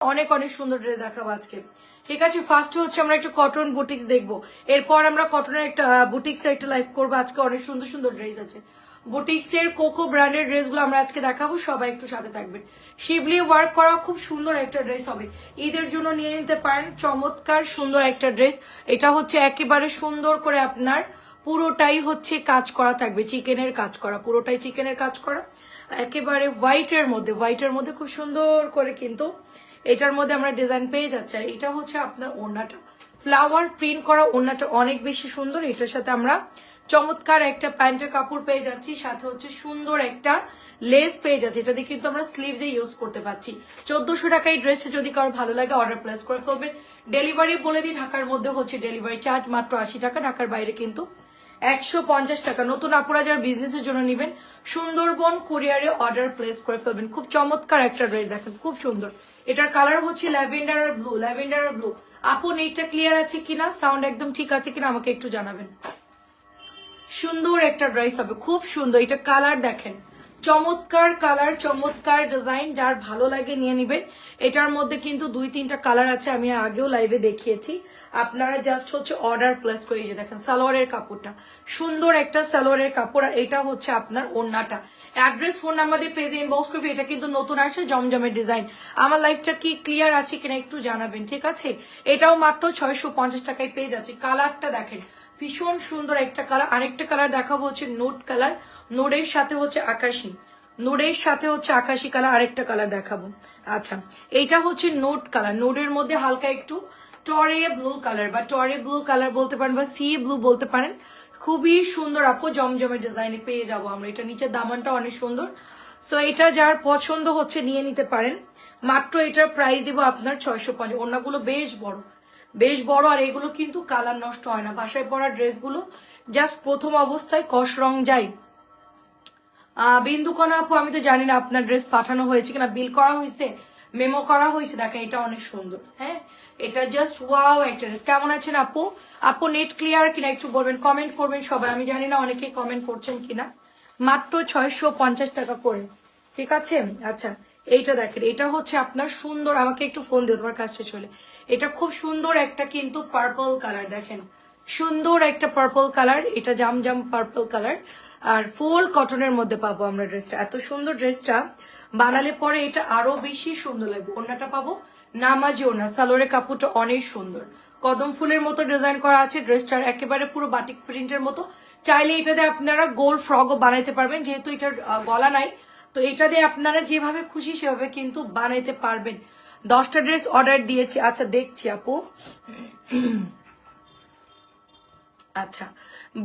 অনেক অনেক সুন্দর ড্রেস দেখাবো আজকে। ঠিক আছে ফার্স্ট হচ্ছে আমরা একটা কটন বুটিক্স দেখব। এরপর আমরা কটনের একটা বুটিক্স এর একটা লাইভ করব। আজকে অনেক সুন্দর সুন্দর ড্রেস আছে। বুটিক্স এর কোকো ব্র্যান্ডের ড্রেসগুলো আমরা আজকে দেখাবো। সবাই একটু সাথে থাকবেন। শিবলি ওয়ার্ক করা খুব সুন্দর একটা ড্রেস হবে। ঈদের জন্য নিয়ে নিতে পারেন। চমৎকার সুন্দর একটা ড্রেস এটা হচ্ছে একেবারে সুন্দর করে আপনার পুরোটাই হচ্ছে কাজ করা থাকবে। চিকেনের কাজ করা, পুরোটাই চিকেনের কাজ করা। একেবারে হোয়াইটের মধ্যে হোয়াইটের মধ্যে খুব সুন্দর করে কিন্তু এটার মধ্যে আমরা ডিজাইন পেয়ে যাচ্ছি। আর এটা হচ্ছে আপনার ওড়নাটা। ফ্লাওয়ার প্রিন্ট করা ওড়নাটা অনেক বেশি সুন্দর। এটার সাথে আমরা চমৎকার একটা প্যান্টের কাপড় পেয়ে যাচ্ছি। সাথে হচ্ছে সুন্দর একটা লেস পেয়ে যাচ্ছে। এটা দিয়ে কিন্তু আমরা স্লিভসে ইউজ করতে পারছি। চোদ্দশো টাকা এই ড্রেসটা যদি কারও ভালো লাগে অর্ডার প্লেস করে ফেলবেন। ডেলিভারি বলে দিই, ঢাকার মধ্যে হচ্ছে ডেলিভারি চার্জ মাত্র আশি টাকা। ঢাকার বাইরে কিন্তু একশো পঞ্চাশ টাকা। নতুন আপুরা যারা বিজনেসের জন্য নেবেন, সুন্দরবন কুরিয়ারে অর্ডার প্লেস করে ফেলবেন। খুব চমৎকার একটা ড্রেস দেখেন, খুব সুন্দর। এটার কালার হচ্ছে ল্যাভেন্ডার আর ব্লু ল্যাভেন্ডার আর ব্লু আপু নেটটা ক্লিয়ার আছে কিনা? সাউন্ড একদম ঠিক আছে কিনা? আমাকে একটু জানাবেন। সুন্দর একটা ড্রেস হবে, খুব সুন্দর। এটা কালার দেখেন। চমৎকার কালার, চমৎকার ডিজাইন যার ভালো লাগে নিয়ে নেবেন। এটার মধ্যে কিন্তু দুই, তিনটা কালার আছে, আমি আগেও লাইভে দেখিয়েছি। আপনারা জাস্ট হচ্ছে অর্ডার প্লেস করে দেখেন, সালোয়ারের কাপড়টা। সুন্দর একটা সালোয়ারের কাপড়, আর এটা হচ্ছে আপনার ওড়নাটা। অ্যাড্রেস, ফোন নাম্বার দিয়ে পেজে ইনবক্স করবে, এটা কিন্তু নতুন আসছে, জমজমের ডিজাইন আমার লাইফটা কি ক্লিয়ার আছে কিনা একটু জানাবেন, ঠিক আছে? এটাও মাত্র ছয়শো পঞ্চাশ টাকায় পেয়ে যাচ্ছে। কালারটা দেখেন, ভীষণ সুন্দর একটা কালার আরেকটা কালার দেখাবো হচ্ছে নোট কালার নোডের সাথে হচ্ছে আকাশি। নোডের সাথে হচ্ছে আকাশি কালার আরেকটা কালার দেখাবো। আচ্ছা এইটা হচ্ছে নোট কালার নোডের মধ্যে হালকা একটু টরে ব্লু কালার বা টরে ব্লু কালার বলতে পারেন বা সি ব্লু বলতে পারেন। খুবই সুন্দর আপু জমজমের ডিজাইনে পেয়ে যাব আমরা। এটা নিচের দামানটা অনেক সুন্দর। সো এটা যার পছন্দ হচ্ছে নিয়ে নিতে পারেন। মাত্র এটার প্রাইস দিব আপনার ছয়শো পঞ্চাশ। অন্যগুলো বেশ বড়। বেশ বড় আর এগুলো কিন্তু কালার নষ্ট হয় না। বাসায় পরা ড্রেসগুলো জাস্ট প্রথম অবস্থায় কষ রং যায়। আহ, বিন্দুকণা আপু আমি তো জানি না আপনার ড্রেস পাঠানো হয়েছে কিনা। বিল করা হয়েছে মেমো করা হয়েছে। দেখেন এটা অনেক সুন্দর। হ্যাঁ? এটা জাস্ট ওয়াও একটা কেমন আছেন আপু? আপু নেট ক্লিয়ার কিনা একটু বলবেন কমেন্ট করবেন সবাই। আমি জানি না অনেকে কমেন্ট করছেন কিনা। মাত্র ছয়শো পঞ্চাশ টাকা করে। ঠিক আছে? আচ্ছা এইটা দেখেন। এটা হচ্ছে আপনার সুন্দর, আমাকে একটু ফোন দিও, তোমার কাছে চলে। এটা খুব সুন্দর একটা কিন্তু পার্পল কালার দেখেন। সুন্দর একটা পার্পল কালার এটা জাম জাম পার্পল কালার আর ফুল কটনের মধ্যে পাবো আমরা ড্রেসটা এত সুন্দর ড্রেসটা বানালে পরে এটা আরও বেশি সুন্দর লাগবে। অন্যটা পাবো। নামাজি না, সালোয়ারের কাপড়টা অনেক সুন্দর। কদম ফুলের মতো ডিজাইন করা আছে, ড্রেসটার একেবারে পুরো বাটিক প্রিন্টের মতো। চাইলে এটা দিয়ে আপনারা গোল ফ্রকও বানাইতে পারবেন, যেহেতু এটার গলা নাই। তো এটা দিয়ে আপনারা যেভাবে খুশি সেভাবে কিন্তু বানাইতে পারবেন। দশটা ড্রেস অর্ডার দিয়েছি। আচ্ছা দেখছি আপু। আচ্ছা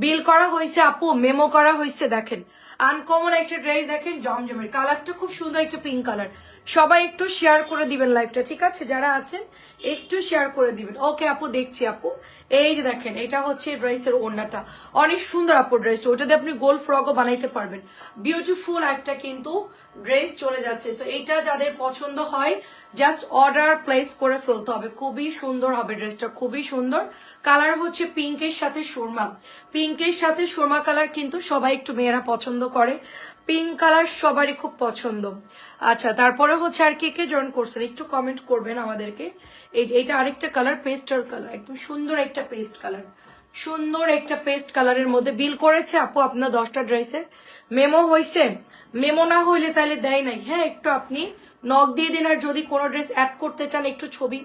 বিল করা হয়েছে আপু মেমো করা হয়েছে, দেখেন। আনকমন একটা ড্রেস দেখেন, জমজমের কালারটা খুব সুন্দর, একটা পিঙ্ক কালার সবাই একটু শেয়ার করে দিবেন লাইভটা ঠিক আছে? যারা আছেন, একটু শেয়ার করে দিবেন। ওকে আপু, দেখছি আপু। এই যে দেখেন, এটা হচ্ছে ড্রেসের ওড়নাটা। অনেক সুন্দর আপু ড্রেসটা ওটাতে আপনি গোল ফ্রকও বানাইতে পারবেন। বিউটিফুল একটা কিন্তু ড্রেস চলে যাচ্ছে। তো এইটা যাদের পছন্দ হয় জাস্ট অর্ডার প্লেস করে ফেলতে হবে। খুবই সুন্দর হবে ড্রেসটা খুবই সুন্দর। কালার হচ্ছে পিঙ্কের সাথে সুরমা। পিঙ্কের সাথে সুরমা কালার কিন্তু সবাই একটু মেয়েরা পছন্দ করে। পিঙ্ক কালার সবারই খুব পছন্দ। আচ্ছা তারপরে হচ্ছে আর কে কে জয়েন করছেন? একটু কমেন্ট করবেন আমাদেরকে। এই যে এটা আরেকটা কালার পেস্টার কালার একদম সুন্দর একটা পেস্ট কালার সুন্দর একটা পেস্ট কালারের মধ্যে বিল করেছে আপু আপনার দশটা ড্রেসের মেমো হয়েছে। মেমো না হইলে তাহলে দেয় নাই। হ্যাঁ একটু আপনি নক দিয়ে দিন আর যদি কোনো ড্রেস অ্যাড করতে চান, একটু ছবি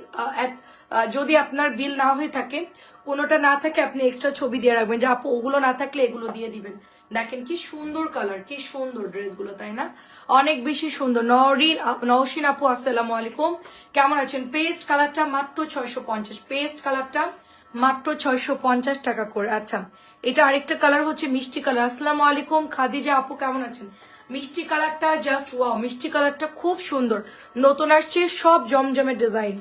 যদি আপনার বিল না হয়ে থাকে, কোনোটা না থাকে, আপনি এক্সট্রা ছবি দিয়ে রাখবেন। যে আপু, ওগুলো না থাকলে এগুলো দিয়ে দিবেন। দেখেন কি সুন্দর কালার কি সুন্দর ড্রেসগুলো তাই না? অনেক বেশি সুন্দর। নরিন নওশিন আপু, আসসালামু আলাইকুম। কেমন আছেন? পেস্ট কালারটা মাত্র ছয়শো পঞ্চাশ। পেস্ট কালারটা মাত্র ছয়শো পঞ্চাশ টাকা করে। আচ্ছা এটা আরেকটা কালার হচ্ছে মিষ্টি কালার আসসালামু আলাইকুম। খাদিজা আপু, কেমন আছেন? মিষ্টি কালারটা জাস্ট ওয়াও মিষ্টি কালারটা খুব সুন্দর। নতুন আসছে সব জমজমের ডিজাইন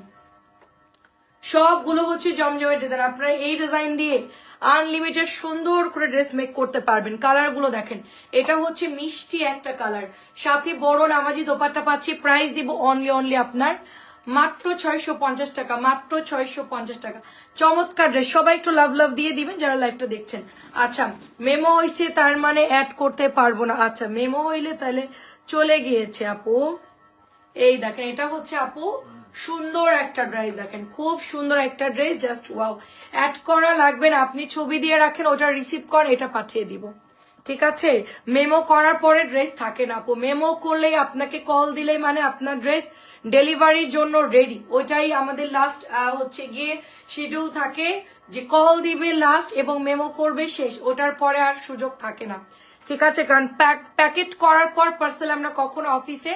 সবগুলো হচ্ছে জমজমের ডিজাইন আপনারা এই ডিজাইন দিয়ে আনলিমিটেড সুন্দর করে ড্রেস মেক করতে পারবেন। কালারগুলো দেখেন। এটা হচ্ছে মিষ্টি একটা কালার সাথে বড় নামাজি দোপাট্টা পাচ্ছি। প্রাইস দিব অনলি অনলি আপনার মাত্র ছয়শো পঞ্চাশ টাকা, মাত্র ছয়শো পঞ্চাশ টাকা। চমৎকার ড্রেস সবাই একটু লাভ লাভ দিয়ে দিবেন যারা লাইভটা দেখছেন। আচ্ছা মেমো হইছে তার মানে অ্যাড করতে পারব না। আচ্ছা মেমো হইলে তাহলে চলে গিয়েছে আপু। এই দেখেন, এটা হচ্ছে আপু সুন্দর একটা ড্রেস দেখেন, খুব সুন্দর একটা ড্রেস জাস্ট ওয়াও অ্যাড করা লাগবে আপনি ছবি দিয়ে রাখেন, ওটা রিসিভ করেন এটা পাঠিয়ে দিব। ঠিক আছে? মেমো করার পরে ড্রেস থাকে না আপু। মেমো করলেই আপনাকে কল দিলেই মানে আপনার ড্রেস ডেলিভারির জন্য রেডি ওইটাই আমাদের লাস্ট হচ্ছে গিয়ে শিডিউল থাকে যে কল দিবে লাস্ট এবং মেমো করবে শেষ। ওটার পরে আর সুযোগ থাকে না। ঠিক আছে? কারণ প্যাকেট করার পর পার্সেল আমরা কখনো অফিসে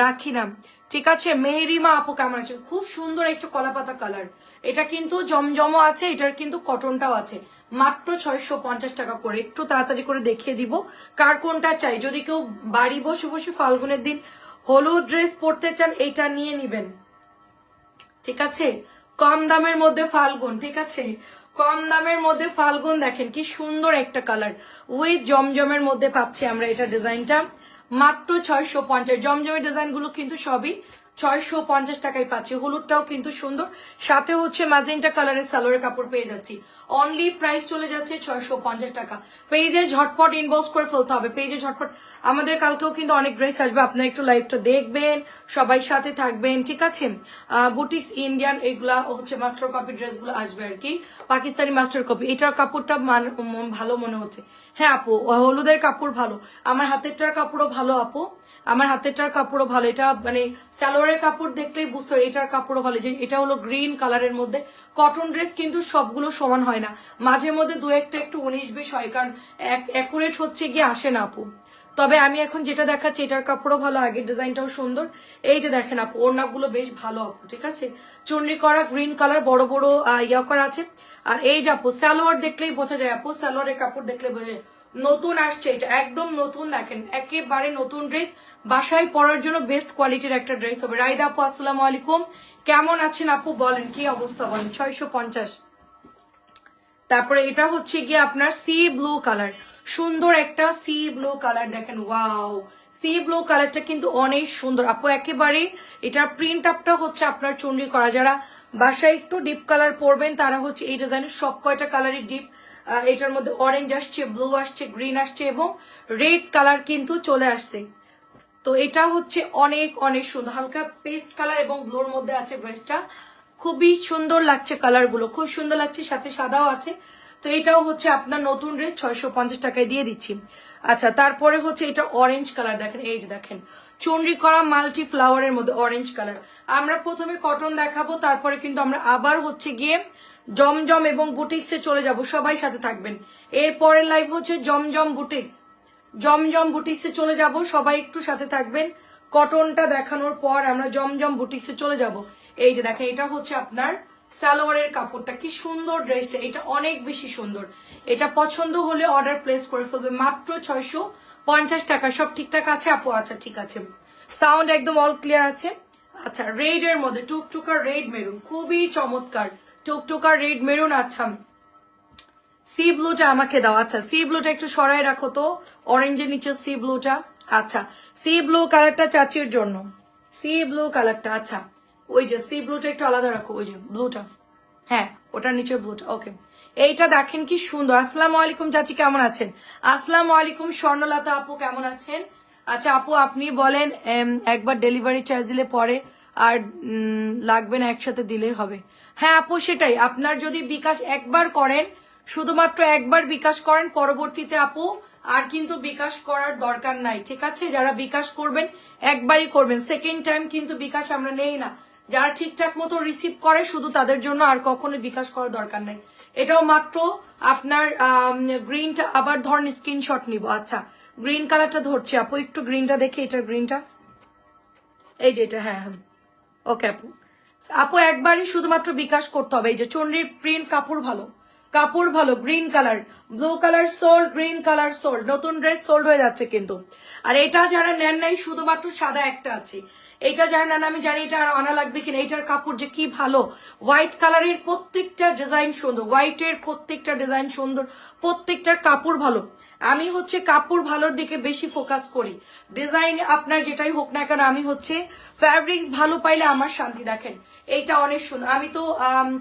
রাখি না। ঠিক আছে মেহরিমা আপু কেমন আছে খুব সুন্দর একটা কলাপাতা কালার এটা কিন্তু জমজমও আছে, এটার কিন্তু কটনটাও আছে। মাত্র ছয়শো পঞ্চাশ টাকা করে। একটু তাড়াতাড়ি করে দেখিয়ে দিব কার কোনটা চাই। যদি কেউ বাড়ি বসে বসে ফাল্গুনের দিন হলুদ ড্রেস পরতে চান এইটা নিয়ে নিবেন। ঠিক আছে? কম দামের মধ্যে ফাল্গুন, ঠিক আছে? কম দামের মধ্যে ফাল্গুন দেখেন কি সুন্দর একটা কালার উইথ জমজমের মধ্যে পাচ্ছি আমরা এটা ডিজাইনটা মাত্র ছয়শো পঞ্চাশ। জমজমের ডিজাইনগুলো কিন্তু সবই ছয়শো পঞ্চাশ টাকায় পাচ্ছি। হলুদটাও কিন্তু সুন্দর। সাথে হচ্ছে ম্যাজেন্টা কালারের সালোয়ারের কাপড় পেয়ে যাচ্ছি। অনলি প্রাইস চলে যাচ্ছে ছয়শো পঞ্চাশ টাকা। পেজে ঝটপট ইনবক্স করে ফেলতে হবে। পেজে ঝটপট আমাদের কালকেও কিন্তু অনেক ড্রেস আসবে। আপনারা একটু লাইভটা দেখবেন, সবাই সাথে থাকবেন, ঠিক আছে? বুটিক্স ইন্ডিয়ান এগুলা হচ্ছে মাস্টার কপি ড্রেসগুলো আসবে আর কি। পাকিস্তানি মাস্টার কপি এটার কাপড়টা ভালো মনে হচ্ছে। হ্যাঁ আপু, হলুদের কাপড় ভালো। আমার হাতেরটার কাপড়ও ভালো আপু। আমার হাতেরটার কাপড়ও ভালো। এটা মানে সালোয়ারের কাপড় দেখলেই বুঝতে পারি এটার কাপড়ও ভালো। যে এটা হলো গ্রিন কালারের মধ্যে। কটন ড্রেস কিন্তু সবগুলো সমান হয় না। মাঝে মধ্যে দু একটা একটু উনিশ বিশ হয়, কারণ অ্যাকুরেট হচ্ছে গিয়ে আসে না আপু। তবে আমি এখন যেটা দেখাচ্ছি, এটার কাপড়ও ভালো, আগের ডিজাইনটাও সুন্দর। এই যে দেখেন আপু, ওড়নাগুলো বেশ ভালো আপু, ঠিক আছে? চুনরি করা গ্রিন কালার বড় বড় ইয়া করা আছে। আর এই যে আপু, সালোয়ার দেখলেই বোঝা যায় আপু, সালোয়ারের কাপড় দেখলে বোঝা যায়। নতুন আসছে এটা, একদম নতুন দেখেন, একেবারে নতুন ড্রেস বাসায় পরার জন্য বেস্ট কোয়ালিটির একটা ড্রেস হবে। রাইদা আপু, আসসালামু আলাইকুম। কেমন আছেন আপু? বলেন, কি অবস্থা বলেন? ছয়শো পঞ্চাশ। তারপরে এটা হচ্ছে গিয়ে আপনার সি ব্লু কালার সুন্দর একটা সি ব্লু কালার দেখেন ওয়াও সি ব্লু কালারটা কিন্তু অনেক সুন্দর। আপু, একেবারে এটার প্রিন্ট আপটা হচ্ছে আপনার চুনরি করা। যারা বাসায় একটু ডিপ কালার পরবেন, তারা হচ্ছে এই ডিজাইনের সব কয়টা কালারই ডিপ এটার মধ্যে অরেঞ্জ আসছে ব্লু আসছে গ্রিন আসছে এবং রেড কালার কিন্তু চলে আসছে। তো এটা হচ্ছে অনেক অনেক সুন্দর। হালকা পেস্ট কালার এবং ব্লুর মধ্যে আছে ড্রেসটা খুবই সুন্দর লাগছে কালারগুলো খুব সুন্দর লাগছে, সাথে সাদাও আছে। তো এটাও হচ্ছে আপনার নতুন ড্রেস ছয়শো পঞ্চাশ টাকায় দিয়ে দিচ্ছি। আচ্ছা তারপরে হচ্ছে এটা অরেঞ্জ কালার দেখেন, এই যে দেখেন। চুনরি করা মাল্টি ফ্লাওয়ারের মধ্যে অরেঞ্জ কালার আমরা প্রথমে কটন দেখাবো, তারপরে কিন্তু আমরা আবার হচ্ছে গিয়ে জমজম এবং বুটিক্সে চলে যাব, সবাই সাথে থাকবেন। এরপরের লাইভ হচ্ছে জমজম বুটিক্স। জমজম বুটিক্সে চলে যাব, সবাই একটু সাথে থাকবেন। কটনটা দেখানোর পর আমরা জমজম বুটিক্সে চলে যাব। এই যে দেখেন, এটা হচ্ছে আপনার সালোয়ারের কাপড়টা। কি সুন্দর ড্রেসটা এটা অনেক বেশি সুন্দর। এটা পছন্দ হলে অর্ডার প্লেস করে ফেলবে। মাত্র ছয়শো পঞ্চাশ টাকা। সব ঠিকঠাক আছে? আপু আচ্ছা ঠিক আছে। সাউন্ড একদম অল ক্লিয়ার আছে? আচ্ছা রেড এর মধ্যে টুকটুকার রেড মেরুন খুবই চমৎকার। টুকটুকার রেড মেরুন আচ্ছা। সি ব্লুটা আমাকে দাও আচ্ছা। সি ব্লুটা একটু সরাই রাখো তো। অরেঞ্জের নিচে সি ব্লুটা আচ্ছা। সি ব্লু কালারটা চাচির জন্য। সি ব্লু কালারটা আচ্ছা। ওই যে, সি ব্লুটা একটু আলাদা রাখো, ওই যে, ব্লুটা। হ্যাঁ ওটার নিচে ব্লুটা, ওকে। এইটা দেখেন কি সুন্দর। আসসালামু আলাইকুম চাচি, কেমন আছেন? আসসালামু আলাইকুম স্বর্ণলতা আপু, কেমন আছেন? আচ্ছা আপু, আপনি বলেন একবার ডেলিভারি চার্জ দিলে পরে আর লাগবে না, একসাথে দিলেই হবে। হ্যাঁ আপু, সেটাই। আপনার যদি বিকাশ একবার করেন, শুধুমাত্র একবার বিকাশ করেন, পরবর্তীতে আপু, আর কিন্তু বিকাশ করার দরকার নাই, ঠিক আছে? যারা বিকাশ করবেন, একবারই করবেন। সেকেন্ড টাইম কিন্তু বিকাশ আমরা নেই না। যারা ঠিকঠাক মতো রিসিভ করে, শুধু তাদের জন্য আর কখনো বিকাশ করার দরকার নাই। এটাও মাত্র আপনার গ্রিনটা আবার ধরেন স্ক্রিনশট নিব। আচ্ছা গ্রিন কালারটা ধরছি আপু, একটু গ্রিনটা দেখে এটা গ্রিনটা এই যে এটা হ্যাঁ হ্যাঁ। ওকে আপু। আপু, একবারই শুধুমাত্র বিকাশ করতে হবে। এই যে চন্ডির প্রিন্ট কাপড় ভালো কাপড় ভালো green colour blue colour sold green colour sold নতুন ড্রেস সোল্ড হয়ে যাচ্ছে কিন্তু। আর এটা যারা নেন নাই, শুধুমাত্র সাদা একটা আছে। এইটা যারা নেন, আমি জানি এটা আর আনা লাগবে কিনা, এইটার কাপড় যে কি ভালো। হোয়াইট কালারের প্রত্যেকটা ডিজাইন সুন্দর হোয়াইটের প্রত্যেকটা ডিজাইন সুন্দর প্রত্যেকটার কাপড় ভালো। আমি হচ্ছে কাপড় ভালোর দিকে বেশি ফোকাস করি। ডিজাইন আপনার যেটাই হোক না কেন, আমি হচ্ছে ফ্যাব্রিক্স ভালো পাইলে আমার শান্তি দেখেন। এইটা অনেক সুন্দর। আমি তো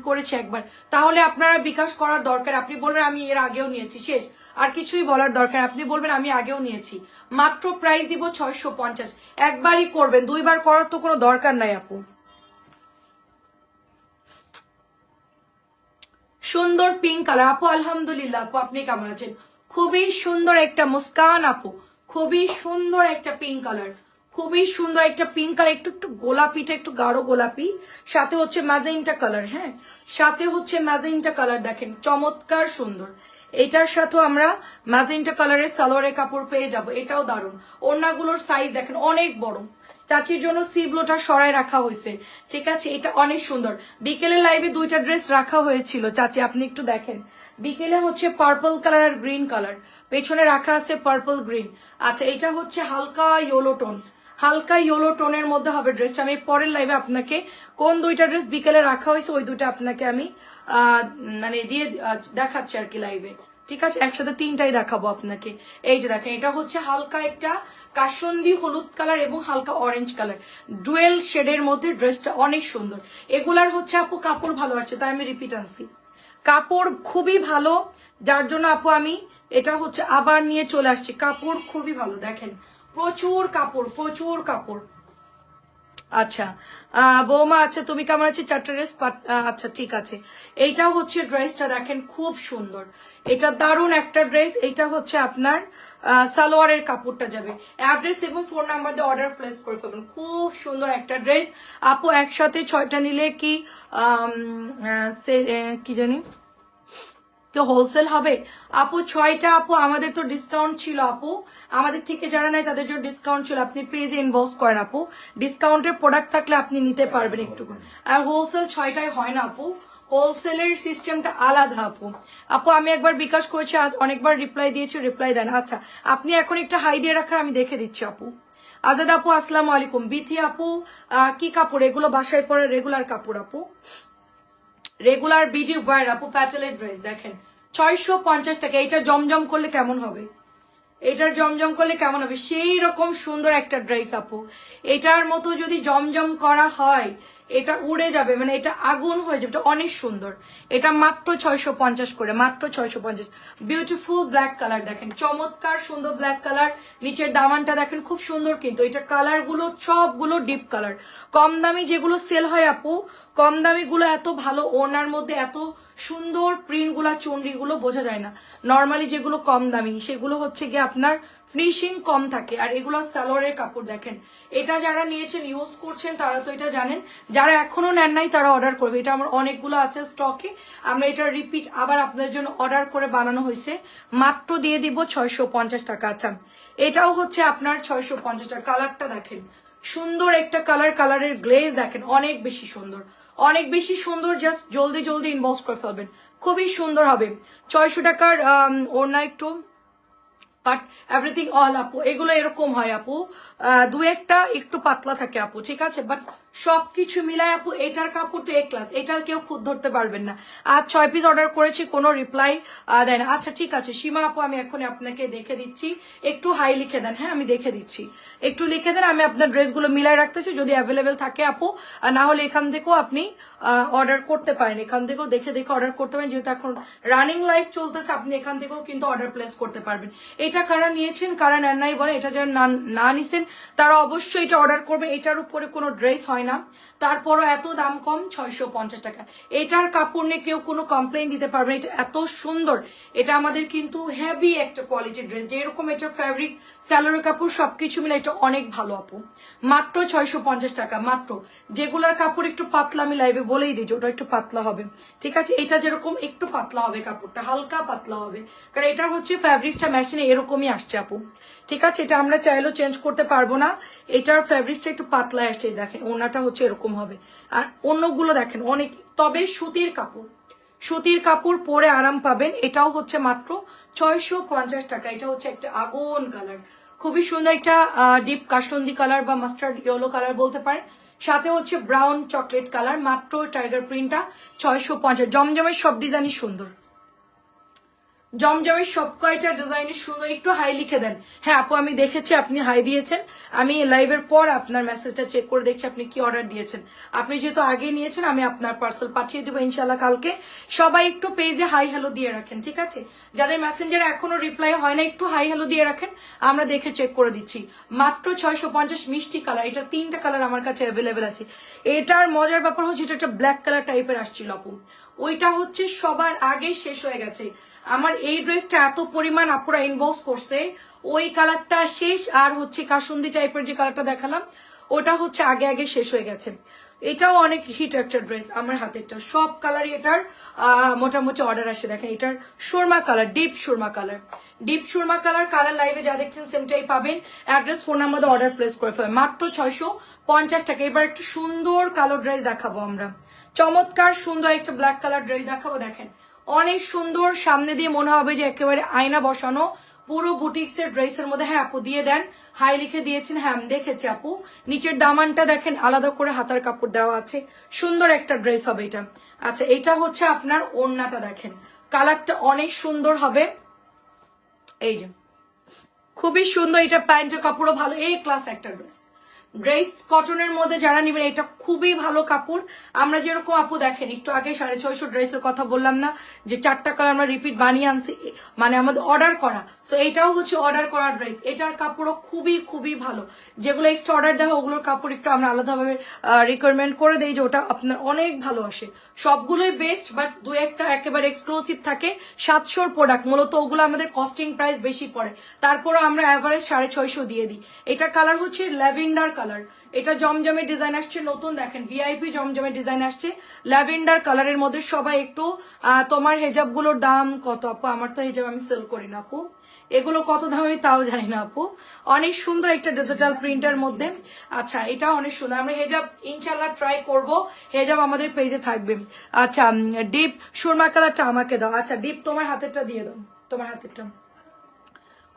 করেছি একবার। তাহলে আপনারা বিকাশ করার দরকার। আপনি বলবেন, আমি এর আগেও নিয়েছি। শেষ। আর কিছুই বলার দরকার। আপনি বলবেন, আমি আগেও নিয়েছি। মাত্র প্রাইস দিব ছয়শো পঞ্চাশ। একবারই করবেন। দুইবার করার তো কোনো দরকার নাই আপু। সুন্দর পিঙ্ক কালার আপু, আলহামদুলিল্লাহ, আপু, আপনি কেমন আছেন? খুবই সুন্দর একটা মুস্কান আপু, খুবই সুন্দর একটা পিঙ্ক কালার খুবই সুন্দর একটা পিঙ্ক কালার একটু একটু গোলাপিটা, একটু গাঢ় গোলাপি, সাথে হচ্ছে ম্যাজেন্টা কালার হ্যাঁ? সাথে হচ্ছে ম্যাজেন্টা কালার দেখেন, চমৎকার সুন্দর। এটার সাথেও আমরা ম্যাজেন্টা কালারের সালোয়ারের কাপড় পেয়ে যাব, এটাও দারুণ। ওড়নাগুলোর সাইজ দেখেন, অনেক বড়। চাচির জন্য সিবলোটা সরাই রাখা হয়েছে, ঠিক আছে? এটা অনেক সুন্দর। বিকেলে লাইভে দুইটা ড্রেস রাখা হয়েছিল। চাচি, আপনি একটু দেখেন। বিকেলে হচ্ছে পার্পল কালার আর গ্রিন কালার পেছনে রাখা আছে পার্পল গ্রিন আচ্ছা এটা হচ্ছে হালকা ইয়েলো টোন হালকা ইয়েলো টোনের মধ্যে হবে ড্রেসটা আমি পরের লাইভে আপনাকে কোন দুইটা ড্রেস বিকেলে রাখা হয়েছে, ওই দুইটা আপনাকে আমি মানে দিয়ে দেখাচ্ছি আর কি লাইভে ঠিক আছে? একসাথে তিনটাই দেখাবো আপনাকে। এই যে দেখেন, এটা হচ্ছে হালকা একটা কাসন্দি হলুদ কালার এবং হালকা অরেঞ্জ কালার ডুয়েল শেডের মধ্যে ড্রেসটা অনেক সুন্দর। এগুলার হচ্ছে আপু কাপড় ভালো আসছে তাই আমি রিপিট আনছি। কাপড় খুবই ভালো, যার জন্য আপু আমি এটা হচ্ছে আবার নিয়ে চলে আসছি। কাপড় খুবই ভালো, দেখেন। প্রচুর কাপড় প্রচুর কাপড়। আচ্ছা। বৌমা আচ্ছা তুমি কেমন আছো? চারটা ড্রেস আচ্ছা ঠিক আছে। এইটাও হচ্ছে ড্রেসটা দেখেন খুব সুন্দর। এটা দারুণ একটা ড্রেস এটা হচ্ছে আপনার সালোয়ারের কাপড়টা যাবে। অ্যাড্রেস এবং ফোন নাম্বার দিয়ে অর্ডার প্লেস করে ফেলবেন। খুব সুন্দর একটা ড্রেস আপু, একসাথে ছয়টা নিলে কি কি জানি? তো হোলসেল হবে। আপু, ছয়টা আপু, আমাদের তো ডিসকাউন্ট ছিল আপু। আমাদের থেকে যারা নাই তাদের জন্য ডিসকাউন্ট ছিল। আপনি পেজে ইনবক্স করেন আপু। ডিসকাউন্টের প্রোডাক্ট থাকলে আপনি নিতে পারবেন একটু। আর হোলসেল ছয়টাই হয় না আপু। হোলসেলের সিস্টেমটা আলাদা আপু। আপু, আমি একবার বিকাশ করেছি, আজ অনেকবার রিপ্লাই দিয়েছি রিপ্লাই দেন আচ্ছা আপনি এখন একটা হাই দিয়ে রাখার আমি দেখে দিচ্ছি আপু। আজাদ আপু, আসসালামু আলাইকুম। বিথি আপু কি কাপড়? এগুলো বাসায় পরে রেগুলার কাপড় আপু। রেগুলার বিজি ওয়ার আপু প্যাটেলের ড্রেস দেখেন। ছয়শো পঞ্চাশ টাকা এটা জমজম করলে কেমন হবে? এটার জমজম করলে কেমন হবে? সেই রকম সুন্দর একটা ড্রেস আপু। এটার মতো যদি জমজম করা হয় এটা উড়ে যাবে মানে এটা আগুন হয়ে যাবে, এটা অনেক সুন্দর। এটা মাত্র ছয়শো পঞ্চাশ করে, মাত্র ছয়শো পঞ্চাশ। বিউটিফুল ব্ল্যাক কালার দেখেন, চমৎকার সুন্দর ব্ল্যাক কালার নিচের দামানটা দেখেন, খুব সুন্দর কিন্তু এটা কালারগুলো সবগুলো ডিপ কালার কম দামি যেগুলো সেল হয় আপু, কম দামিগুলো এত ভালো ওনার মধ্যে এত সুন্দর প্রিন্টগুলা চুনরি গুলো বোঝা যায় না। নর্মালি যেগুলো কম দামি, সেগুলো হচ্ছে গিয়ে আপনার ফিনিশিং কম থাকে। আর এগুলো সালোয়ারের কাপড় দেখেন। এটা যারা নিয়েছেন ইউজ করছেন, তারা তো এটা জানেন। যারা এখনও নেন নাই, তারা অর্ডার করবে। এটা আমার অনেকগুলো আছে স্টকে আমরা এটা রিপিট আবার আপনাদের জন্য অর্ডার করে বানানো হয়েছে। মাত্র দিয়ে দিব ছয়শো পঞ্চাশ টাকা। আচ্ছা এটাও হচ্ছে আপনার ছয়শো পঞ্চাশ টাকা। কালারটা দেখেন। সুন্দর একটা কালার কালারের গ্লেজ দেখেন। অনেক বেশি সুন্দর। অনেক বেশি সুন্দর জাস্ট জলদি জলদি ইনভলভ করে ফেলবেন। খুবই সুন্দর হবে। ছয়শো টাকার ওড়না একটু। বাট এভরিথিং অল আপু, এগুলো এরকম হয়, আপু। দু একটা একটু পাতলা থাকে, আপু, ঠিক আছে? বাট সবকিছু মিলায় আপু, এটার কাপড় তো এ ক্লাস এটার কেউ খুদ ধরতে পারবেন না। আর ছয় পিস অর্ডার করেছি, কোনো রিপ্লাই দেয় না। আচ্ছা ঠিক আছে, সীমা আপু, আমি এখন আপনাকে দেখে দিচ্ছি। একটু হাই লিখে দেন হ্যাঁ আমি দেখে দিচ্ছি। একটু লিখে দেন, আমি আপনার ড্রেসগুলো মিলাই রাখতেছি, যদি অ্যাভেলেবেল থাকে আপু। না হলে এখান থেকেও আপনি অর্ডার করতে পারেন। এখান থেকেও দেখে দেখে অর্ডার করতে পারেন। যেহেতু এখন রানিং লাইফ চলতেছে, আপনি এখান থেকেও কিন্তু অর্ডার প্লেস করতে পারবেন। এটা কারা নিয়েছেন, কারা নেন নাই বলে এটা যারা না না নিছেন, তারা অবশ্যই এটা অর্ডার করবেন। এটার উপরে কোনো ড্রেস হয় না। তারপরও এত দাম কম, ছয়শো পঞ্চাশ টাকা। এটার কাপড় নিয়ে কেউ কোনো কমপ্লেন দিতে পারবে। এটা এত সুন্দর। এটা আমাদের কিন্তু হেভি একটা কোয়ালিটির ড্রেস যেরকম এটা ফ্যাব্রিক স্যালোর কাপড়, সবকিছু মিলে এটা অনেক ভালো, আপু। মাত্র ছয়শো পঞ্চাশ টাকা, মাত্র। যেগুলার কাপড় একটু পাতলা আমি লাইভে বলেই দিই ওটা একটু পাতলা হবে। ঠিক আছে? এটা যেরকম একটু পাতলা হবে কাপড়টা, হালকা পাতলা হবে। কারণ এটার হচ্ছে ফ্যাব্রিক্সটা মেশিনে এরকমই আসছে আপু। ঠিক আছে? এটা আমরা চাইলেও চেঞ্জ করতে পারব না। এটার ফ্যাব্রিক্সটা একটু পাতলা আসছে দেখেন, ওনাটা হচ্ছে এরকম হবে। আর অন্যগুলো দেখেন, অনেক তবে সুতির কাপড়। সুতির কাপড় পরে আরাম পাবেন, এটাও হচ্ছে মাত্র ছয়শো পঞ্চাশ টাকা। এটা হচ্ছে একটা আগুন কালার খুবই সুন্দর একটা ডিপ কাসন্দি কালার বা মাস্টার্ড ইয়েলো কালার বলতে পারেন। সাথে হচ্ছে ব্রাউন চকলেট কালার মাত্র টাইগার প্রিন্টটা ছয়শো পঞ্চাশ। জমজমের সব ডিজাইনই সুন্দর। জমজমের সব কয়টা ডিজাইনের সুন্দর একটু হাই লিখে দেন। হ্যাঁ আপু, আমি দেখেছি, আপনি হাই দিয়েছেন। আমি লাইভের পর আপনার মেসেজটা চেক করে দেখছি আপনি কি অর্ডার দিয়েছেন। আপনি যেহেতু আগে নিয়েছেন, আমি আপনার পার্সেল পাঠিয়ে দেবো ইনশাল্লাহ কালকে। সবাই একটু পেজে হাই হ্যালো দিয়ে রাখেন, ঠিক আছে? যাদের মেসেঞ্জার এখনও রিপ্লাই হয় না, একটু হাই হ্যালো দিয়ে রাখেন। আমরা দেখে চেক করে দিচ্ছি। মাত্র ছয়শো পঞ্চাশ মিষ্টি কালার এটা তিনটা কালার আমার কাছে অ্যাভেলেবেল আছে। এটার মজার ব্যাপার হচ্ছে, এটা একটা ব্ল্যাক কালার টাইপের আসছিল, আপু। ওইটা হচ্ছে সবার আগে শেষ হয়ে গেছে। আমার এই ড্রেসটা এত পরিমাণ আপুরা ইনবক্স করছে। ওই কালারটা শেষ আর হচ্ছে কাসুন্দি টাইপের যে কালারটা দেখালাম, ওটা হচ্ছে আগে আগে শেষ হয়ে গেছে। এটাও অনেক হিট একটা ড্রেস আমার হাতেরটা। সব কালারই এটার মোটামুটি অর্ডার আসে। দেখেন, এটার সুরমা কালার ডিপ সুরমা কালার। ডিপ সুরমা কালার কালার লাইভে যা দেখছেন সেমটাই পাবেন। Address phone number order place করে ফেলবেন। মাত্র ছয়শো পঞ্চাশ টাকা। এবার একটা সুন্দর কালো ড্রেস দেখাবো আমরা। চমৎকার, সুন্দর একটা ব্ল্যাক কালার ড্রেস দেখাবো, দেখেন। অনেক সুন্দর, সামনে দিয়ে মনে হবে যে একেবারে আয়না বসানো, পুরো বুটিক্স এর ড্রেসের মধ্যে। হ্যাঁ আপু, দিয়ে দেন। হাই লিখে দিয়েছেন হ্যাঁ আমি দেখেছি, আপু। নিচের দামানটা দেখেন, আলাদা করে হাতার কাপড় দেওয়া আছে। সুন্দর একটা ড্রেস হবে এটা। আচ্ছা এটা হচ্ছে আপনার ওড়নাটা, দেখেন। কালারটা অনেক সুন্দর হবে। এই যে, খুবই সুন্দর, এটা প্যান্টের কাপড়ও ভালো এই ক্লাস একটা ড্রেস ড্রেস কটনের মধ্যে যারা নেবেন, এটা খুবই ভালো কাপড়। আমরা যেরকম আপু দেখেন, একটু আগে সাড়ে ছয়শো ড্রেসের কথা বললাম না, যে চারটা কালার আমরা রিপিট বানিয়ে আনছি মানে আমাদের অর্ডার করা। সো এটাও হচ্ছে অর্ডার করা ড্রেস এটার কাপড়ও খুবই খুবই ভালো। যেগুলো এক্সট্রা অর্ডার দেওয়া, ওগুলোর কাপড় একটু আমরা আলাদাভাবে রিকোয়ারমেন্ট করে দিই যে ওটা আপনার অনেক ভালো আসে। সবগুলোই বেস্ট বাট দু একটা একেবারে এক্সক্লুসিভ থাকে। সাতশোর প্রোডাক্ট মূলত ওগুলো আমাদের কস্টিং প্রাইস বেশি পড়ে। তারপর আমরা অ্যাভারেজ সাড়ে ছয়শো দিয়ে দিই। এটা কালার হচ্ছে ল্যাভেন্ডার কালার। এটা জমজমের ডিজাইন আসছে, নতুন দেখেন ভিআইপি জমজমের ডিজাইন আসছে। ল্যাভেন্ডার কালারের মধ্যে সবাই একটু তোমার হেজাবগুলোর দাম কত? আপু, আমার তো হেজাব আমি সেল করি না, আপু। এগুলো কত দাম আমি তাও জানি না, আপু। অনেক সুন্দর একটা ডিজিটাল প্রিন্টের মধ্যে। আচ্ছা এটা অনেক সুন্দর। আমরা হেজাব ইনশাল্লাহ ট্রাই করব। হেজাব আমাদের পেজে থাকবে। আচ্ছা ডিপ সুরমা কালারটা আমাকে দাও। আচ্ছা ডিপ তোমার হাতেরটা দিয়ে দাও। তোমার হাতেরটা।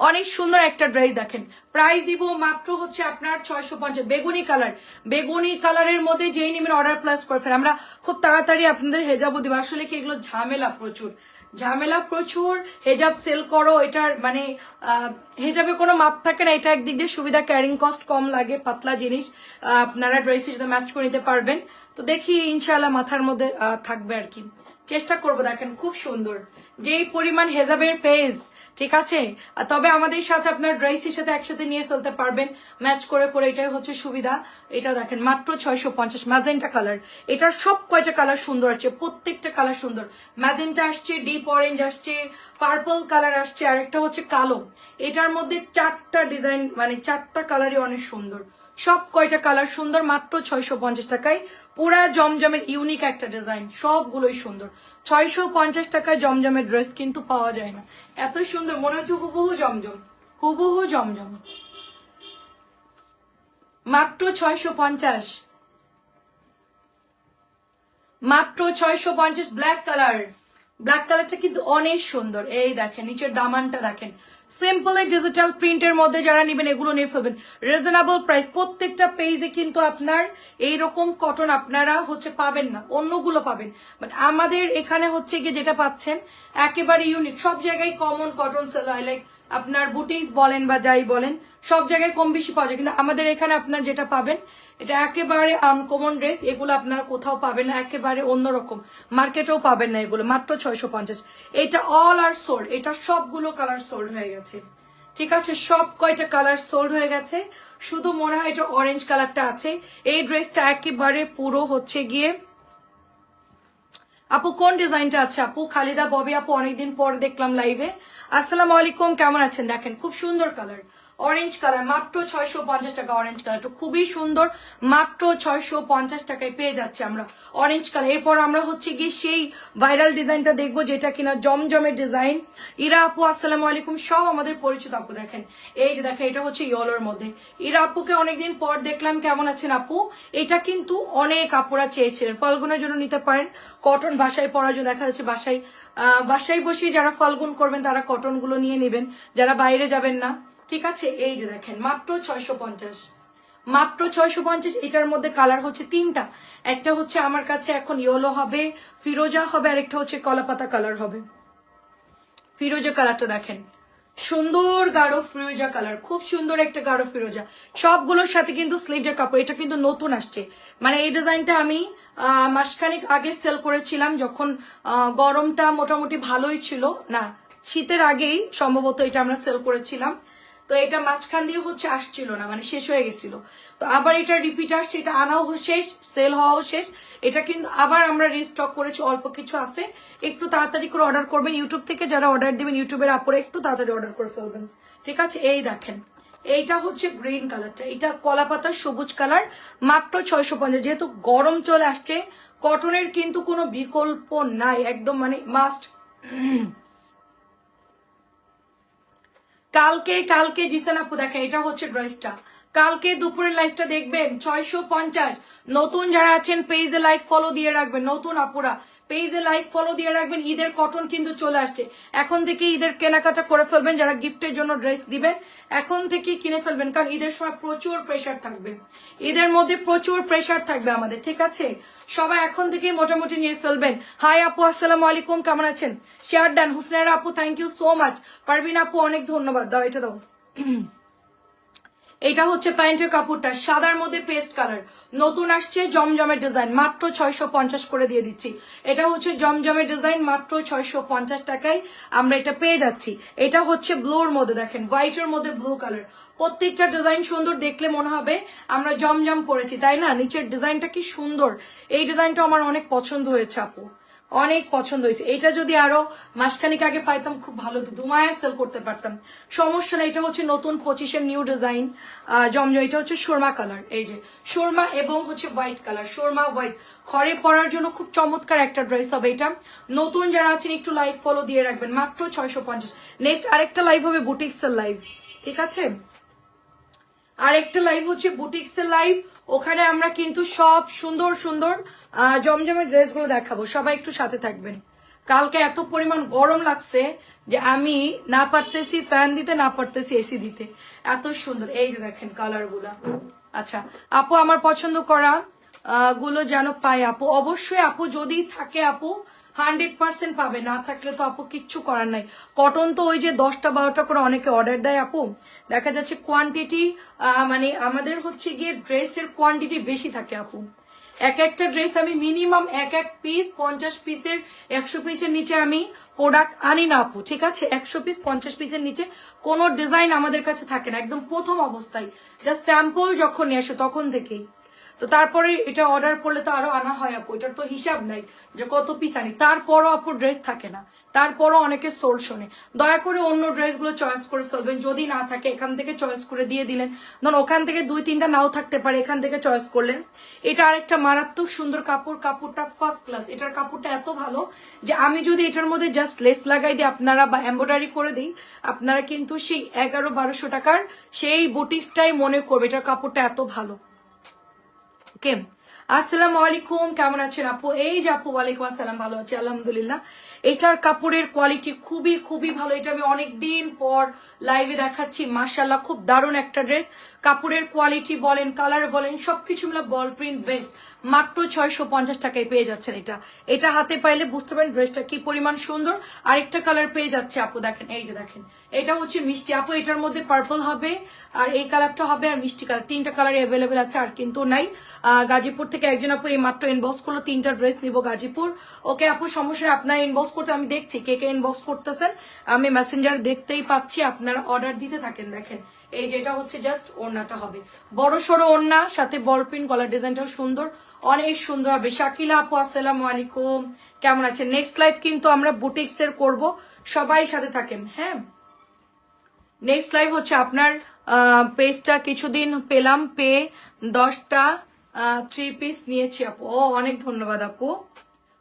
অনেক সুন্দর একটা ড্রেস দেখেন। প্রাইস দিব মাত্র হচ্ছে আপনার ছয়শো পঞ্চাশ। বেগুনি কালার বেগুনি কালারের মধ্যে যেই নেবেন অর্ডার প্লাস করে ফেলেন। আমরা খুব তাড়াতাড়ি আপনাদের হেজাবও দিব। আসলে কি এগুলো ঝামেলা প্রচুর। ঝামেলা প্রচুর। হেজাব সেল করো, এটার মানে হেজাবে কোনো মাপ থাকে না। এটা একদিক দিয়ে সুবিধা ক্যারিং কস্ট কম লাগে, পাতলা জিনিস। আপনারা ড্রেসের সাথে ম্যাচ করে নিতে পারবেন। তো দেখি ইনশাল্লাহ মাথার মধ্যে থাকবে আর কি। চেষ্টা করব দেখেন, খুব সুন্দর। যেই পরিমাণ হেজাবের পেজ ঠিক আছে? তবে আমাদের সাথে আপনার ড্রাইসের সাথে একসাথে নিয়ে ফেলতে পারবেন। ম্যাচ করে করে এটাই হচ্ছে সুবিধা। এটা দেখেন, মাত্র ছয়শো পঞ্চাশ ম্যাজেন্টা কালার। এটার সব কয়টা কালার সুন্দর আছে, প্রত্যেকটা কালার সুন্দর। ম্যাজেন্টা আসছে, ডিপ অরেঞ্জ আসছে, পার্পল কালার আসছে আর একটা হচ্ছে কালো। এটার মধ্যে চারটা ডিজাইন মানে চারটা কালারই অনেক সুন্দর। সব কয়টা কালার সুন্দর, মাত্র ছয়শো পঞ্চাশ টাকায়। পুরা জমজমের ইউনিক একটা ডিজাইন সবগুলোই সুন্দর। ছয়শো পঞ্চাশ টাকায় জমজমের ড্রেস কিন্তু পাওয়া যায় না। এত সুন্দর, মনে হচ্ছে হুবহু জমজম হুবহু জমজম। মাত্র ছয়শো পঞ্চাশ। মাত্র ছয়শো পঞ্চাশ ব্ল্যাক কালার ব্ল্যাক কালারটা কিন্তু অনেক সুন্দর। এই দেখেন, নিচের দামানটা দেখেন। সিম্পল ডিজিটাল প্রিন্টের মধ্যে যারা নেবেন, এগুলো নিয়ে ফেলবেন। রিজনেবল প্রাইস প্রত্যেকটা পেজে কিন্তু আপনার এই রকম কটন আপনারা হচ্ছে পাবেন না, অন্যগুলো পাবেন। বাট আমাদের এখানে হচ্ছে গিয়ে যেটা পাচ্ছেন, একেবারে ইউনিট সব জায়গায় কমন কটন সেল হয় লাইক আপনার বুটিক্স বলেন বা যাই বলেন, সব জায়গায় কম বেশি পাওয়া যায়। কিন্তু আমাদের এখানে আপনার যেটা পাবেন, এটা একেবারে আনকমন ড্রেস এগুলো আপনারা কোথাও পাবেন না, একেবারে অন্যরকম। মার্কেটেও পাবেন না এগুলো, মাত্র ছয়শো পঞ্চাশ। এটা অল আর সোল্ড এটা সবগুলো কালার সোল্ড হয়ে গেছে। ঠিক আছে? সব কয়টা কালার সোল্ড হয়ে গেছে। শুধু মনে হয় এটা অরেঞ্জ কালারটা আছে। এই ড্রেসটা একেবারে পুরো হচ্ছে গিয়ে আপু, কোন ডিজাইনটা আছে আপু? খালিদা, ববি আপু, অনেকদিন পর দেখলাম লাইভে আসসালামু আলাইকুম, কেমন আছেন? দেখেন, খুব সুন্দর কালার অরেঞ্জ কালার মাত্র ছয়শো পঞ্চাশ টাকা অরেঞ্জ কালারটা খুবই সুন্দর, মাত্র ছয়শো পঞ্চাশ টাকায় পেয়ে যাচ্ছে আমরা অরেঞ্জ কালার এরপর আমরা হচ্ছে গিয়ে সেই ভাইরাল ডিজাইনটা দেখব, যেটা কিনা জমজমের ডিজাইন ইরা আপু, আসসালামু আলাইকুম। সব আমাদের পরিচিত আপু দেখেন। এই যে দেখেন, এটা হচ্ছে ইয়েলোর মধ্যে। ইরা আপুকে অনেকদিন পর দেখলাম, কেমন আছেন আপু? এটা কিন্তু অনেক আপুরা চেয়েছিলেন। ফলগুনের জন্য নিতে পারেন। কটন বাসায় পরার দেখা যাচ্ছে বাসায় বাসায় বসে যারা ফলগুন করবেন, তারা কটনগুলো নিয়ে নেবেন। যারা বাইরে যাবেন না ঠিক আছে, এই যে দেখেন, মাত্র ছয়শো পঞ্চাশ। মাত্র ছয়শো পঞ্চাশ, এটার মধ্যে কালার হচ্ছে তিনটা। একটা হচ্ছে আমার কাছে এখন ইয়েলো হবে, ফিরোজা হবে, আর একটা হচ্ছে কলাপাতা কালার হবে। ফিরোজা কালারটা দেখেন, সুন্দর গাঢ় ফিরোজা কালার খুব সুন্দর একটা গাঢ় ফিরোজা। সবগুলোর সাথে কিন্তু স্লিভের কাপড়, এটা কিন্তু নতুন আসছে। মানে এই ডিজাইনটা আমি মাসখানেক আগে সেল করেছিলাম, যখন গরমটা মোটামুটি ভালোই ছিল। না, শীতের আগেই সম্ভবত এটা আমরা সেল করেছিলাম। তো এটা মাঝখান দিয়ে হচ্ছে আসছিল না মানে শেষ হয়ে গেছিল। তো আবার এটা রিপিট আসছে, এটা আনাও শেষ সেল হওয়াও শেষ। এটা কিন্তু আবার আমরা রিস্টক করেছি, অল্প কিছু আছে। একটু তাড়াতাড়ি করে অর্ডার করবেন ইউটিউব থেকে, যারা অর্ডার দিবেন ইউটিউবের আপরে একটু তাড়াতাড়ি অর্ডার করে ফেলবেন। ঠিক আছে? এই দেখেন, এইটা হচ্ছে গ্রিন কালারটা এটা কলা পাতা সবুজ কালার মাত্র ছয়শো পঞ্চাশ। যেহেতু গরম চলে আসছে কটনের কিন্তু কোনো বিকল্প নাই, একদম মানে মাস্ট কালকে কালকে জিসান আপু দেখেন, এটা হচ্ছে ড্রেসটা কালকে দুপুরের লাইভটা দেখবেন, ছয়শো পঞ্চাশ। নতুন যারা আছেন পেজে লাইক ফলো দিয়ে রাখবেন, নতুন আপুরা। পেজে লাইক ফলো দিয়ে রাখবেন, ঈদের কটন কিন্তু চলে আসছে। এখন থেকে ঈদের কেনাকাটা করে ফেলবেন, যারা গিফটের জন্য ড্রেস দিবেন, এখন থেকে কিনে ফেলবেন, কারণ ঈদের সময় প্রচুর প্রেশার থাকবে। ঈদের মধ্যে প্রচুর প্রেশার থাকবে আমাদের, ঠিক আছে? সবাই এখন থেকে মোটামুটি নিয়ে ফেলবেন। হাই আপু, আসসালামু আলাইকুম, কেমন আছেন? শেয়ার ডান হুসনারা আপু thank you so much Parvin আপু, অনেক ধন্যবাদ। দাও, এটা দাও। এটা হচ্ছে প্যান্টের কাপড়টা, সাদার মধ্যে পেস্ট কালার। নতুন আসছে, জমজমের ডিজাইন, মাত্র ছয়শো পঞ্চাশ করে দিয়ে দিচ্ছি। এটা হচ্ছে জমজমের ডিজাইন, মাত্র ছয়শো পঞ্চাশ টাকায় আমরা এটা পেয়ে যাচ্ছি। এটা হচ্ছে ব্লুর মধ্যে দেখেন, হোয়াইটের মধ্যে ব্লু কালার। প্রত্যেকটা ডিজাইন সুন্দর দেখলে মনে হবে আমরা জমজম পরেছি, তাই না? নিচের ডিজাইনটা কি সুন্দর। এই ডিজাইনটা আমার অনেক পছন্দ হয়েছে, আপু। অনেক পছন্দ হয়েছে। এটা যদি আরও মাসখানিক আগে পাইতাম, খুব ভালো দুমায়া সেল করতে পারতাম। সমস্যা না এটা হচ্ছে নতুন পঁচিশের নিউ ডিজাইন জমজম এটা হচ্ছে সুরমা কালার এই যে, সুরমা এবং হচ্ছে হোয়াইট কালার সুরমা হোয়াইট ঘরে পরার জন্য খুব চমৎকার একটা ড্রেস হবে এটা। নতুন যারা আছেন, একটু লাইক ফলো দিয়ে রাখবেন। মাত্র ছয়শো পঞ্চাশ। নেক্সট আরেকটা লাইভ হবে বুটিক্সের লাইভ ঠিক আছে? আরেকটা লাইভ হচ্ছে বুটিক্সের লাইভ ওখানে আমরা কিন্তু সব সুন্দর সুন্দর জমজমের ড্রেসগুলো দেখাবো। সবাই একটু সাথে থাকবেন। কালকে এত পরিমাণ গরম লাগছে যে আমি না পারতেছি ফ্যান দিতে, না পারতেছি এসি দিতে। এত সুন্দর। এই যে দেখেন কালারগুলা। আচ্ছা আপু আমার পছন্দ করা গুলো যেন পাই আপু। অবশ্যই আপু, যদি থাকে আপু হান্ড্রেড পার্সেন্ট পাবে, না থাকলে তো আপু কিচ্ছু করার নাই। কটন তো ওই যে দশটা বারোটা করে অনেকে অর্ডার দেয় আপু। দেখা যাচ্ছে কোয়ান্টিটি মানে আমাদের হচ্ছে গিয়ে ড্রেসের কোয়ান্টিটি বেশি থাকে আপু। এক একটা ড্রেস আমি মিনিমাম এক এক পিস পঞ্চাশ পিসের একশো পিসের নিচে আমি প্রোডাক্ট আনি না আপু, ঠিক আছে? একশো পিস পঞ্চাশ পিসের নিচে কোনো ডিজাইন আমাদের কাছে থাকে না, একদম প্রথম অবস্থায়। যা স্যাম্পল যখন নিয়ে আসে তখন থেকেই। তো তারপরে এটা অর্ডার করলে তো আরও আনা হয় আপু, এটার তো হিসাব নাই যে কত পিস আনি। তারপরও আপু ড্রেস থাকে না, তারপরও অনেকে সোল শোনে। দয়া করে অন্য ড্রেসগুলো চয়েস করে ফেলবেন, যদি না থাকে এখান থেকে চয়েস করে দিয়ে দিলেন। ধরুন ওখান থেকে দুই তিনটা নাও থাকতে পারে, এখান থেকে চয়েস করলেন। এটা আরেকটা মারাত্মক সুন্দর কাপড়, কাপড়টা ফার্স্ট ক্লাস এটার কাপড়টা এত ভালো যে আমি যদি এটার মধ্যে জাস্ট লেস লাগাই দিই, আপনারা বা এম্ব্রয়ডারি করে দিই, আপনারা কিন্তু সেই এগারো বারোশো টাকার সেই বুটিক্সটাই মনে করবে, এটার কাপড়টা এত ভালো। ওকে। আসসালামু আলাইকুম কেমন আছেন আপু? এই যে আপু ওয়ালাইকুম আসসালাম ভালো আছি আলহামদুলিল্লাহ। এটার কাপড়ের কোয়ালিটি খুবই খুবই ভালো। এটা আমি অনেক দিন পর লাইভে দেখাচ্ছি। মাশাল্লাহ খুব দারুণ একটা ড্রেস কাপড়ের কোয়ালিটি বলেন কালার বলেন, সবকিছু মিলে বল প্রিন্ট বেস্ট মাত্র ছয়শো পঞ্চাশ টাকায় পেয়ে যাচ্ছেন এটা। এটা হাতে পাইলে বুঝতে পারেন ড্রেসটা কি পরিমাণ সুন্দর। আরেকটা কালার পেয়ে যাচ্ছে। আপু, দেখেন, এই যে দেখেন। এটা হচ্ছে মিষ্টি। আপু, এটার মধ্যে পার্পল হবে, আর এই কালারটা হবে আর মিষ্টি কালার তিনটা কালার অ্যাভেলেবেল আছে, আর কিন্তু নাই। গাজীপুর থেকে একজন আপু এই মাত্র ইনবক্স করল। তিনটা ড্রেস নিব গাজীপুর। ওকে, আপু, সমস্যা আপনার ইনবক্স করতে আমি দেখছি কে কে ইনবক্স করতেছেন। আমি মেসেঞ্জার দেখতেই পাচ্ছি, আপনারা অর্ডার দিতে থাকেন, দেখেন। এই যেটা হচ্ছে জাস্ট ওড়নাটা হবে। বড় সড়ো ওড়না, সাথে বল প্রিন্ট গলার ডিজাইনটাও সুন্দর। অনেক সুন্দর হবে। শাকিলা আপু, আসসালামু আলাইকুম। কেমন আছে নেক্সট লাইভ কিন্তু আমরা বুটিক্স এর করব। সবাই সাথে থাকেন হ্যাঁ? নেক্সট লাইভ হচ্ছে আপনার পেজটা কিছুদিন পেলাম, পেয়ে দশটা থ্রি পিস নিয়েছি আপু। ও, অনেক ধন্যবাদ আপু।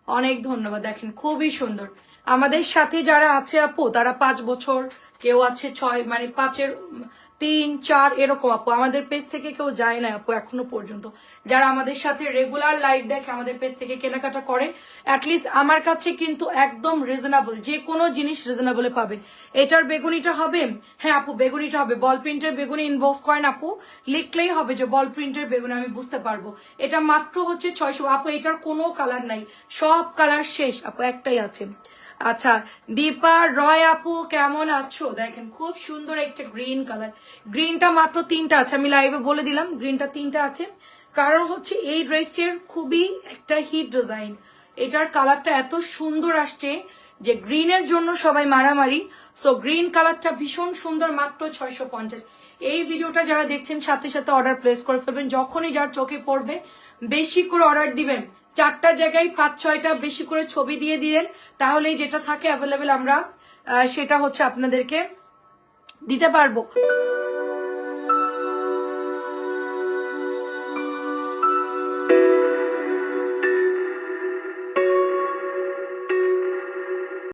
অনেক ধন্যবাদ, দেখেন খুবই সুন্দর। আমাদের সাথে যারা আছে আপু, তারা পাঁচ বছর, কেউ আছে ছয় মানে পাঁচের তিন, চার, এরকম, আপু। আমাদের পেজ থেকে কেউ যায় না আপু, এখনও পর্যন্ত। যারা আমাদের সাথে রেগুলার লাইভ দেখে আমাদের পেজ থেকে কেনাকাটা করে অ্যাটলিস্ট আমার কাছে কিন্তু একদম রিজনেবল যে কোনো জিনিস রিজনেবলে পাবেন। এটার বেগুনিটা হবে হ্যাঁ আপু, বেগুনিটা হবে। বল প্রিন্টের বেগুনি ইনবক্স করেন, আপু। লিখলেই হবে যে বল প্রিন্টের বেগুনি, আমি বুঝতে পারব। এটা মাত্র হচ্ছে ছয়শো, আপু, এটার কোনো কালার নাই। সব কালার শেষ, আপু, একটাই আছে। আচ্ছা দীপা, রয় আপু, কেমন আছো? দেখেন, খুব সুন্দর একটা গ্রিন কালার গ্রিনটা মাত্র তিনটা আছে, আমি লাইভে বলে দিলাম গ্রিনটা তিনটা আছে। কারণ হচ্ছে এই ড্রেসের খুবই একটা হিট ডিজাইন এটার কালারটা এত সুন্দর আসছে যে গ্রিনের জন্য সবাই মারামারি। সো গ্রিন কালারটা ভীষণ সুন্দর, মাত্র ছয়শো পঞ্চাশ। এই ভিডিওটা যারা দেখছেন, সাথে সাথে অর্ডার প্লেস করে ফেলবেন। যখনই যার চোখে পড়বে, বেশি করে অর্ডার দিবেন। চারটা জায়গায় পাঁচ, ছয়টা বেশি করে ছবি দিয়ে দিলেন। তাহলে যেটা থাকে অ্যাভেলেবেল আমরা সেটা হচ্ছে আপনাদেরকে দিতে পারব।